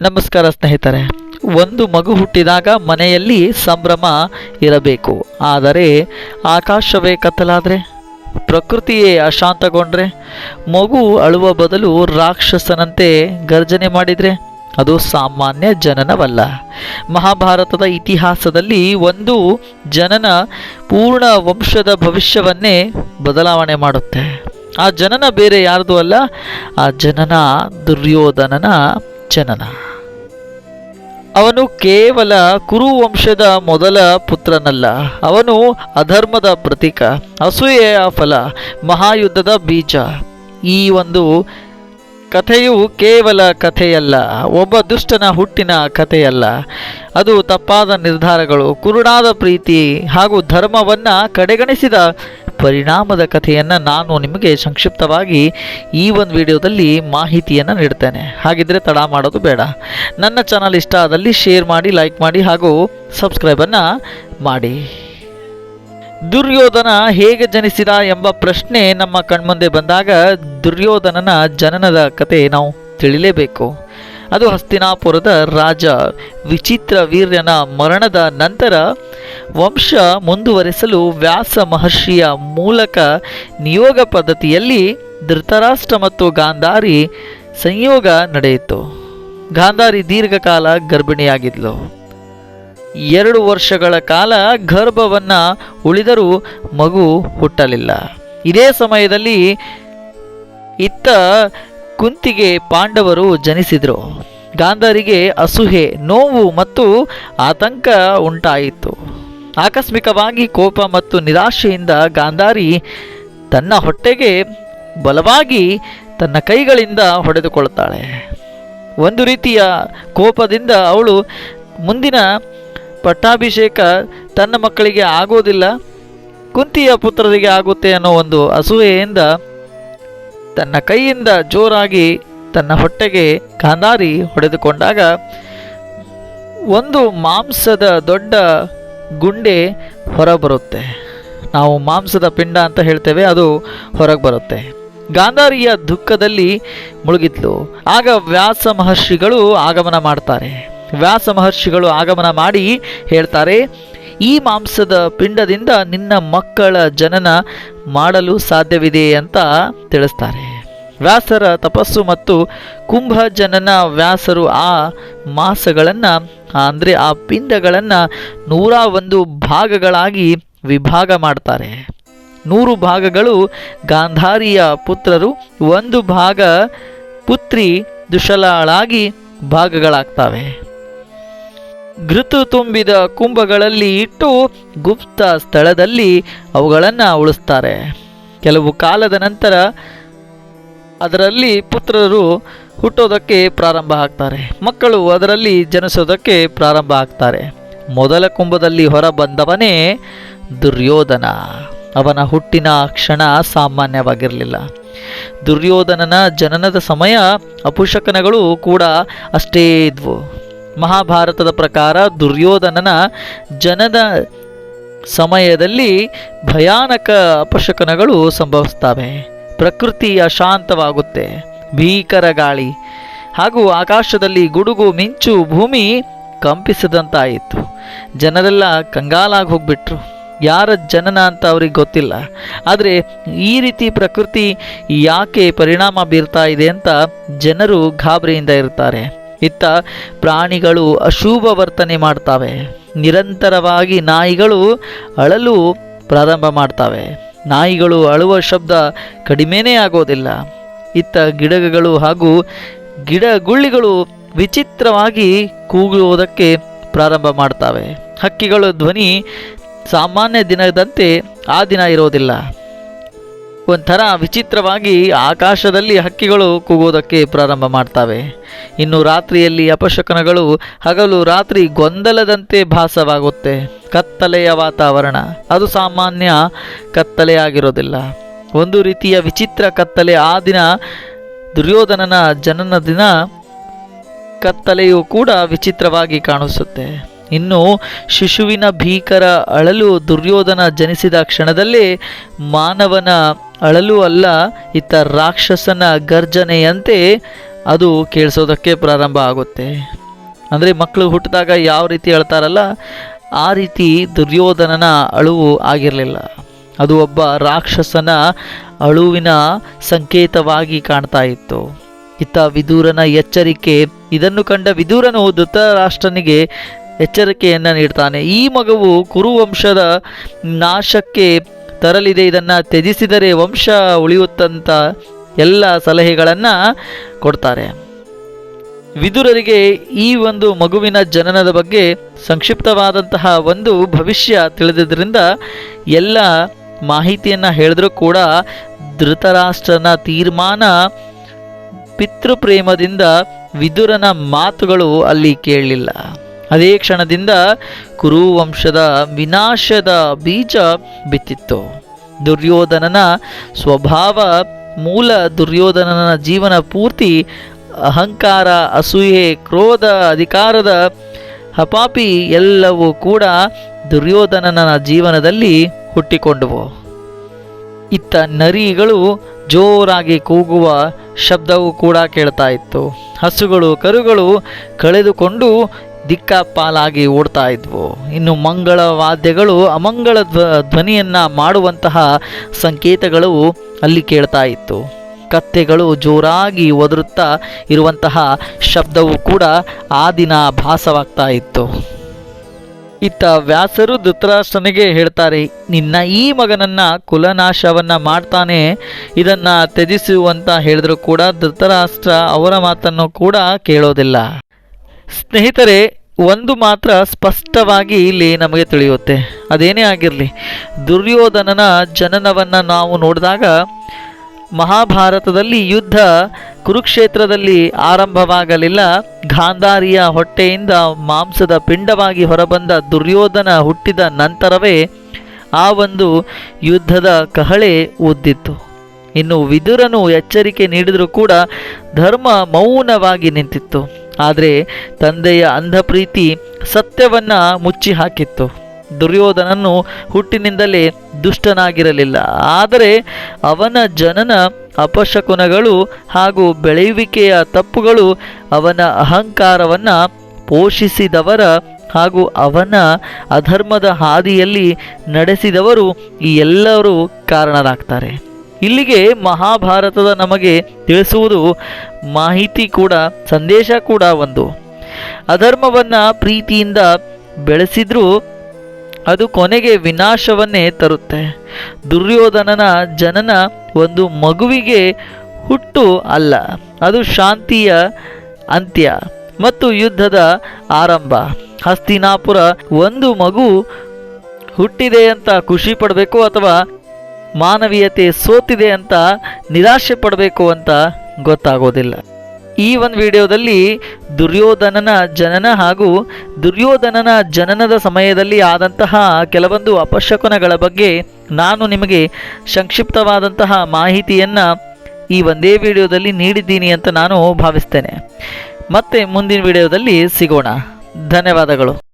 ನಮಸ್ಕಾರ ಸ್ನೇಹಿತರೆ. ಒಂದು ಮಗು ಹುಟ್ಟಿದಾಗ ಮನೆಯಲ್ಲಿ ಸಂಭ್ರಮ ಇರಬೇಕು. ಆದರೆ ಆಕಾಶವೇ ಕತ್ತಲಾದರೆ, ಪ್ರಕೃತಿಯೇ ಅಶಾಂತಗೊಂಡ್ರೆ, ಮಗು ಅಳುವ ಬದಲು ರಾಕ್ಷಸನಂತೆ ಗರ್ಜನೆ ಮಾಡಿದರೆ ಅದು ಸಾಮಾನ್ಯ ಜನನವಲ್ಲ. ಮಹಾಭಾರತದ ಇತಿಹಾಸದಲ್ಲಿ ಒಂದು ಜನನ ಪೂರ್ಣ ವಂಶದ ಭವಿಷ್ಯವನ್ನೇ ಬದಲಾವಣೆ ಮಾಡುತ್ತೆ. ಆ ಜನನ ಬೇರೆ ಯಾರ್ದು ಅಲ್ಲ, ಆ ಜನನ ದುರ್ಯೋಧನನ ಜನನ. ಅವನು ಕೇವಲ ಕುರುವಂಶದ ಮೊದಲ ಪುತ್ರನಲ್ಲ, ಅವನು ಅಧರ್ಮದ ಪ್ರತೀಕ, ಅಸೂಯೆಯ ಫಲ, ಮಹಾಯುದ್ಧದ ಬೀಜ. ಈ ಒಂದು ಕಥೆಯು ಕೇವಲ ಕಥೆಯಲ್ಲ, ಒಬ್ಬ ದುಷ್ಟನ ಹುಟ್ಟಿನ ಕಥೆಯಲ್ಲ. ಅದು ತಪ್ಪಾದ ನಿರ್ಧಾರಗಳು ಕುರುಡಾದ ಪ್ರೀತಿ ಹಾಗೂ ಧರ್ಮವನ್ನು ಕಡೆಗಣಿಸಿದ ಪರಿಣಾಮದ ಕಥೆಯನ್ನು ನಾನು ನಿಮಗೆ ಸಂಕ್ಷಿಪ್ತವಾಗಿ ಈ ಒಂದು ವಿಡಿಯೋದಲ್ಲಿ ಮಾಹಿತಿಯನ್ನು ನೀಡ್ತೇನೆ. ಹಾಗಿದ್ರೆ ತಡ ಮಾಡೋದು ಬೇಡ. ನನ್ನ ಚಾನಲ್ ಇಷ್ಟ ಆದಲ್ಲಿ ಶೇರ್ ಮಾಡಿ ಲೈಕ್ ಮಾಡಿ ಹಾಗೂ ಸಬ್ಸ್ಕ್ರೈಬನ್ನು ಮಾಡಿ. ದುರ್ಯೋಧನ ಹೇಗೆ ಜನಿಸಿದ ಎಂಬ ಪ್ರಶ್ನೆ ನಮ್ಮ ಕಣ್ಮುಂದೆ ಬಂದಾಗ ದುರ್ಯೋಧನನ ಜನನದ ಕತೆ ನಾವು ತಿಳಿಲೇಬೇಕು. ಅದು ಹಸ್ತಿನಾಪುರದ ರಾಜ. ವಿಚಿತ್ರ ವೀರ್ಯನ ಮರಣದ ನಂತರ ವಂಶ ಮುಂದುವರೆಸಲು ವ್ಯಾಸ ಮಹರ್ಷಿಯ ಮೂಲಕ ನಿಯೋಗ ಪದ್ಧತಿಯಲ್ಲಿ ಧೃತರಾಷ್ಟ್ರ ಮತ್ತು ಗಾಂಧಾರಿ ಸಂಯೋಗ ನಡೆಯಿತು. ಗಾಂಧಾರಿ ದೀರ್ಘಕಾಲ ಗರ್ಭಿಣಿಯಾಗಿದ್ಲು. ಎರಡು ವರ್ಷಗಳ ಕಾಲ ಗರ್ಭವನ್ನು ಉಳಿದರೂ ಮಗು ಹುಟ್ಟಲಿಲ್ಲ. ಇದೇ ಸಮಯದಲ್ಲಿ ಇತ್ತ ಕುಂತಿಗೆ ಪಾಂಡವರು ಜನಿಸಿದರು. ಗಾಂಧಾರಿಗೆ ಅಸೂಹೆ ನೋವು ಮತ್ತು ಆತಂಕ ಉಂಟಾಯಿತು. ಆಕಸ್ಮಿಕವಾಗಿ ಕೋಪ ಮತ್ತು ನಿರಾಶೆಯಿಂದ ಗಾಂಧಾರಿ ತನ್ನ ಹೊಟ್ಟೆಗೆ ಬಲವಾಗಿ ತನ್ನ ಕೈಗಳಿಂದ ಹೊಡೆದುಕೊಳ್ಳುತ್ತಾಳೆ. ಒಂದು ರೀತಿಯ ಕೋಪದಿಂದ ಅವಳು ಮುಂದಿನ ಪಟ್ಟಾಭಿಷೇಕ ತನ್ನ ಮಕ್ಕಳಿಗೆ ಆಗೋದಿಲ್ಲ ಕುಂತಿಯ ಪುತ್ರರಿಗೆ ಆಗುತ್ತೆ ಅನ್ನೋ ಒಂದು ಅಸೂಯೆಯಿಂದ ತನ್ನ ಕೈಯಿಂದ ಜೋರಾಗಿ ತನ್ನ ಹೊಟ್ಟೆಗೆ ಕಾಂದಾರಿ ಹೊಡೆದುಕೊಂಡಾಗ ಒಂದು ಮಾಂಸದ ದೊಡ್ಡ ಗುಂಡೆ ಹೊರಬರುತ್ತೆ. ನಾವು ಮಾಂಸದ ಪಿಂಡ ಅಂತ ಹೇಳ್ತೇವೆ, ಅದು ಹೊರಗೆ ಬರುತ್ತೆ. ಗಾಂಧಾರಿಯ ದುಃಖದಲ್ಲಿ ಮುಳುಗಿದ್ಲು. ಆಗ ವ್ಯಾಸ ಮಹರ್ಷಿಗಳು ಆಗಮನ ಮಾಡ್ತಾರೆ. ವ್ಯಾಸ ಮಹರ್ಷಿಗಳು ಆಗಮನ ಮಾಡಿ ಹೇಳ್ತಾರೆ ಈ ಮಾಂಸದ ಪಿಂಡದಿಂದ ನಿನ್ನ ಮಕ್ಕಳ ಜನನ ಮಾಡಲು ಸಾಧ್ಯವಿದೆ ಅಂತ ತಿಳಿಸ್ತಾರೆ. ವ್ಯಾಸರ ತಪಸ್ಸು ಮತ್ತು ಕುಂಭ ಜನನ ವ್ಯಾಸರು ಆ ಮಾಸಗಳನ್ನು, ಅಂದರೆ ಆ ಪಿಂಡಗಳನ್ನು ನೂರ ಒಂದು ಭಾಗಗಳಾಗಿ ವಿಭಾಗ ಮಾಡ್ತಾರೆ. ನೂರು ಭಾಗಗಳು ಗಾಂಧಾರಿಯ ಪುತ್ರರು, ಒಂದು ಭಾಗ ಪುತ್ರಿ ದುಶಲಾಳಾಗಿ ಭಾಗಗಳಾಗ್ತವೆ. ಘೃತು ತುಂಬಿದ ಕುಂಭಗಳಲ್ಲಿ ಇಟ್ಟು ಗುಪ್ತ ಸ್ಥಳದಲ್ಲಿ ಅವುಗಳನ್ನು ಉಳಿಸ್ತಾರೆ. ಕೆಲವು ಕಾಲದ ನಂತರ ಅದರಲ್ಲಿ ಪುತ್ರರು ಹುಟ್ಟೋದಕ್ಕೆ ಪ್ರಾರಂಭ ಆಗ್ತಾರೆ. ಮಕ್ಕಳು ಅದರಲ್ಲಿ ಜನಿಸೋದಕ್ಕೆ ಪ್ರಾರಂಭ ಆಗ್ತಾರೆ. ಮೊದಲ ಕುಂಭದಲ್ಲಿ ಹೊರ ಬಂದವನೇ ದುರ್ಯೋಧನ. ಅವನ ಹುಟ್ಟಿನ ಕ್ಷಣ ಸಾಮಾನ್ಯವಾಗಿರಲಿಲ್ಲ. ದುರ್ಯೋಧನನ ಜನನದ ಸಮಯ ಅಪುಷಕನಗಳು ಕೂಡ ಅಷ್ಟೇ ಇದ್ವು. ಮಹಾಭಾರತದ ಪ್ರಕಾರ ದುರ್ಯೋಧನನ ಜನದ ಸಮಯದಲ್ಲಿ ಭಯಾನಕ ಅಪಶಕನಗಳು ಸಂಭವಿಸ್ತವೆ. ಪ್ರಕೃತಿ ಅಶಾಂತವಾಗುತ್ತೆ ಭೀಕರ ಗಾಳಿ ಹಾಗೂ ಆಕಾಶದಲ್ಲಿ ಗುಡುಗು, ಮಿಂಚು, ಭೂಮಿ ಕಂಪಿಸಿದಂತಾಯಿತು. ಜನರೆಲ್ಲ ಕಂಗಾಲಾಗಿ ಹೋಗ್ಬಿಟ್ರು. ಯಾರ ಜನನ ಅಂತ ಅವ್ರಿಗೆ ಗೊತ್ತಿಲ್ಲ. ಆದರೆ ಈ ರೀತಿ ಪ್ರಕೃತಿ ಯಾಕೆ ಪರಿಣಾಮ ಬೀರ್ತಾ ಇದೆ ಅಂತ ಜನರು ಗಾಬರಿಯಿಂದ ಇರ್ತಾರೆ. ಇತ್ತ ಪ್ರಾಣಿಗಳು ಅಶುಭ ವರ್ತನೆ ಮಾಡ್ತವೆ. ನಿರಂತರವಾಗಿ ನಾಯಿಗಳು ಅಳಲು ಪ್ರಾರಂಭ ಮಾಡ್ತವೆ. ನಾಯಿಗಳು ಅಳುವ ಶಬ್ದ ಕಡಿಮೆನೇ ಆಗೋದಿಲ್ಲ. ಇತ್ತ ಗಿಡಗಳು ಹಾಗೂ ಗಿಡಗುಳ್ಳಿಗಳು ವಿಚಿತ್ರವಾಗಿ ಕೂಗುವುದಕ್ಕೆ ಪ್ರಾರಂಭ ಮಾಡ್ತವೆ. ಹಕ್ಕಿಗಳ ಧ್ವನಿ ಸಾಮಾನ್ಯ ದಿನದಂತೆ ಆ ದಿನ ಇರೋದಿಲ್ಲ. ಒಂಥರ ವಿಚಿತ್ರವಾಗಿ ಆಕಾಶದಲ್ಲಿ ಹಕ್ಕಿಗಳು ಕೂಗೋದಕ್ಕೆ ಪ್ರಾರಂಭ ಮಾಡ್ತವೆ. ಇನ್ನು ರಾತ್ರಿಯಲ್ಲಿ ಅಪಶಕನಗಳು ಹಗಲು ರಾತ್ರಿ ಗೊಂದಲದಂತೆ ಭಾಸವಾಗುತ್ತೆ. ಕತ್ತಲೆಯ ವಾತಾವರಣ. ಅದು ಸಾಮಾನ್ಯ ಕತ್ತಲೆಯಾಗಿರೋದಿಲ್ಲ ಒಂದು ರೀತಿಯ ವಿಚಿತ್ರ ಕತ್ತಲೆ ಆ ದಿನ ದುರ್ಯೋಧನನ ಜನನ ದಿನ ಕತ್ತಲೆಯು ಕೂಡ ವಿಚಿತ್ರವಾಗಿ ಕಾಣಿಸುತ್ತೆ. ಇನ್ನು ಶಿಶುವಿನ ಭೀಕರ ಅಳಲು ದುರ್ಯೋಧನ ಜನಿಸಿದ ಕ್ಷಣದಲ್ಲೇ ಮಾನವನ ಅಳಲು ಅಲ್ಲ, ಇತ್ತ ರಾಕ್ಷಸನ ಗರ್ಜನೆಯಂತೆ ಅದು ಕೇಳಿಸೋದಕ್ಕೆ ಪ್ರಾರಂಭ ಆಗುತ್ತೆ. ಅಂದರೆ ಮಕ್ಕಳು ಹುಟ್ಟಿದಾಗ ಯಾವ ರೀತಿ ಅಳ್ತಾರಲ್ಲ, ಆ ರೀತಿ ದುರ್ಯೋಧನನ ಅಳುವು ಆಗಿರಲಿಲ್ಲ. ಅದು ಒಬ್ಬ ರಾಕ್ಷಸನ ಅಳುವಿನ ಸಂಕೇತವಾಗಿ ಕಾಣ್ತಾ ಇತ್ತು. ಇತ್ತ ವಿದೂರನ ಎಚ್ಚರಿಕೆ, ಇದನ್ನು ಕಂಡ ವಿದೂರನು ಧೃತರಾಷ್ಟ್ರನಿಗೆ ಎಚ್ಚರಿಕೆಯನ್ನು ನೀಡ್ತಾನೆ. ಈ ಮಗುವು ಕುರುವಂಶದ ನಾಶಕ್ಕೆ ತರಲಿದೆ, ಇದನ್ನು ತ್ಯಜಿಸಿದರೆ ವಂಶ ಉಳಿಯುತ್ತಂತ ಎಲ್ಲ ಸಲಹೆಗಳನ್ನು ಕೊಡ್ತಾರೆ. ವಿದುರರಿಗೆ ಈ ಒಂದು ಮಗುವಿನ ಜನನದ ಬಗ್ಗೆ ಸಂಕ್ಷಿಪ್ತವಾದಂತಹ ಒಂದು ಭವಿಷ್ಯ ತಿಳಿದಿದ್ದರಿಂದ ಎಲ್ಲ ಮಾಹಿತಿಯನ್ನು ಹೇಳಿದ್ರೂ ಕೂಡ ಧೃತರಾಷ್ಟ್ರನ ತೀರ್ಮಾನ ಪಿತೃಪ್ರೇಮದಿಂದ ವಿದುರನ ಮಾತುಗಳು ಅಲ್ಲಿ ಕೇಳಲಿಲ್ಲ. ಅದೇ ಕ್ಷಣದಿಂದ ಕುರುವಂಶದ ವಿನಾಶದ ಬೀಜ ಬಿತ್ತಿತ್ತು. ದುರ್ಯೋಧನನ ಸ್ವಭಾವ, ಮೂಲ ದುರ್ಯೋಧನನ ಜೀವನ ಪೂರ್ತಿ ಅಹಂಕಾರ, ಅಸೂಯೆ, ಕ್ರೋಧ, ಅಧಿಕಾರದ ಹಪಾಪಿ ಎಲ್ಲವೂ ಕೂಡ ದುರ್ಯೋಧನನ ಜೀವನದಲ್ಲಿ ಹುಟ್ಟಿಕೊಂಡವು. ಇತ್ತ ನರಿಗಳು ಜೋರಾಗಿ ಕೂಗುವ ಶಬ್ದವು ಕೂಡ ಕೇಳ್ತಾ ಇತ್ತು. ಹಸುಗಳು, ಕರುಗಳು ಕಳೆದುಕೊಂಡು ದಿಕ್ಕಾಪಾಲಾಗಿ ಓಡ್ತಾ ಇದ್ವು. ಇನ್ನು ಮಂಗಳ ವಾದ್ಯಗಳು ಅಮಂಗಳ ಧ್ವ, ಧ್ವನಿಯನ್ನು ಮಾಡುವಂತಹ ಸಂಕೇತಗಳು ಅಲ್ಲಿ ಕೇಳ್ತಾ ಇತ್ತು. ಕತ್ತೆಗಳು ಜೋರಾಗಿ ಒದರುತ್ತಾ ಇರುವಂತಹ ಶಬ್ದವು ಕೂಡ ಆ ದಿನ ಭಾಸವಾಗ್ತಾ ಇತ್ತು. ಇತ್ತ ವ್ಯಾಸರು ಧೃತರಾಷ್ಟ್ರನಿಗೆ ಹೇಳ್ತಾರೆ, ನಿನ್ನ ಈ ಮಗನನ್ನು ಕುಲನಾಶವನ್ನು ಮಾಡ್ತಾನೆ, ಇದನ್ನು ತ್ಯಜಿಸುವಂತ ಹೇಳಿದರೂ ಕೂಡ ಧೃತರಾಷ್ಟ್ರ ಅವರ ಮಾತನ್ನು ಕೂಡ ಕೇಳೋದಿಲ್ಲ. ಸ್ನೇಹಿತರೆ ಒಂದು ಮಾತ್ರ ಸ್ಪಷ್ಟವಾಗಿ ಇಲ್ಲಿ ನಮಗೆ ತಿಳಿಯುತ್ತೆ. ಅದೇನೇ ಆಗಿರಲಿ, ದುರ್ಯೋಧನನ ಜನನವನ್ನು ನಾವು ನೋಡಿದಾಗ ಮಹಾಭಾರತದಲ್ಲಿ ಯುದ್ಧ ಕುರುಕ್ಷೇತ್ರದಲ್ಲಿ ಆರಂಭವಾಗಲಿಲ್ಲ. ಗಾಂಧಾರಿಯ ಹೊಟ್ಟೆಯಿಂದ ಮಾಂಸದ ಪಿಂಡವಾಗಿ ಹೊರಬಂದ ದುರ್ಯೋಧನ ಹುಟ್ಟಿದ ನಂತರವೇ ಆ ಒಂದು ಯುದ್ಧದ ಕಹಳೆ ಉದ್ದಿತ್ತು. ಇನ್ನು ವಿದುರನು ಎಚ್ಚರಿಕೆ ನೀಡಿದರೂ ಕೂಡ ಧರ್ಮ ಮೌನವಾಗಿ ನಿಂತಿತ್ತು. ಆದರೆ ತಂದೆಯ ಅಂಧಪ್ರೀತಿ ಸತ್ಯವನ್ನು ಮುಚ್ಚಿ ಹಾಕಿತ್ತು. ದುರ್ಯೋಧನನ್ನು ಹುಟ್ಟಿನಿಂದಲೇ ದುಷ್ಟನಾಗಿರಲಿಲ್ಲ. ಆದರೆ ಅವನ ಜನನ, ಅಪಶಕುನಗಳು ಹಾಗೂ ಬೆಳೆಯುವಿಕೆಯ ತಪ್ಪುಗಳು ಅವನ ಅಹಂಕಾರವನ್ನು ಪೋಷಿಸಿದವರ ಹಾಗೂ ಅವನ ಅಧರ್ಮದ ಹಾದಿಯಲ್ಲಿ ನಡೆಸಿದವರು ಈ ಎಲ್ಲರೂ ಕಾರಣರಾಗ್ತಾರೆ. ಇಲ್ಲಿಗೆ ಮಹಾಭಾರತದ ನಮಗೆ ತಿಳಿಸುವುದು ಮಾಹಿತಿ ಕೂಡ, ಸಂದೇಶ ಕೂಡ ಒಂದು. ಅಧರ್ಮವನ್ನು ಪ್ರೀತಿಯಿಂದ ಬೆಳೆಸಿದ್ರೂ ಅದು ಕೊನೆಗೆ ವಿನಾಶವನ್ನೇ ತರುತ್ತೆ. ದುರ್ಯೋಧನನ ಜನನ ಒಂದು ಮಗುವಿಗೆ ಹುಟ್ಟು ಅಲ್ಲ, ಅದು ಶಾಂತಿಯ ಅಂತ್ಯ ಮತ್ತು ಯುದ್ಧದ ಆರಂಭ. ಹಸ್ತಿನಾಪುರ ಒಂದು ಮಗು ಹುಟ್ಟಿದೆ ಅಂತ ಖುಷಿ ಪಡಬೇಕು ಅಥವಾ ಮಾನವೀಯತೆ ಸೋತಿದೆ ಅಂತ ನಿರಾಶೆ ಪಡಬೇಕು ಅಂತ ಗೊತ್ತಾಗೋದಿಲ್ಲ. ಈ ಒಂದು ವಿಡಿಯೋದಲ್ಲಿ ದುರ್ಯೋಧನನ ಜನನ ಹಾಗೂ ದುರ್ಯೋಧನನ ಜನನದ ಸಮಯದಲ್ಲಿ ಆದಂತಹ ಕೆಲವೊಂದು ಅಪಶಕುನಗಳ ಬಗ್ಗೆ ನಾನು ನಿಮಗೆ ಸಂಕ್ಷಿಪ್ತವಾದಂತಹ ಮಾಹಿತಿಯನ್ನು ಈ ಒಂದೇ ವಿಡಿಯೋದಲ್ಲಿ ನೀಡಿದ್ದೀನಿ ಅಂತ ನಾನು ಭಾವಿಸ್ತೇನೆ. ಮತ್ತೆ ಮುಂದಿನ ವಿಡಿಯೋದಲ್ಲಿ ಸಿಗೋಣ. ಧನ್ಯವಾದಗಳು.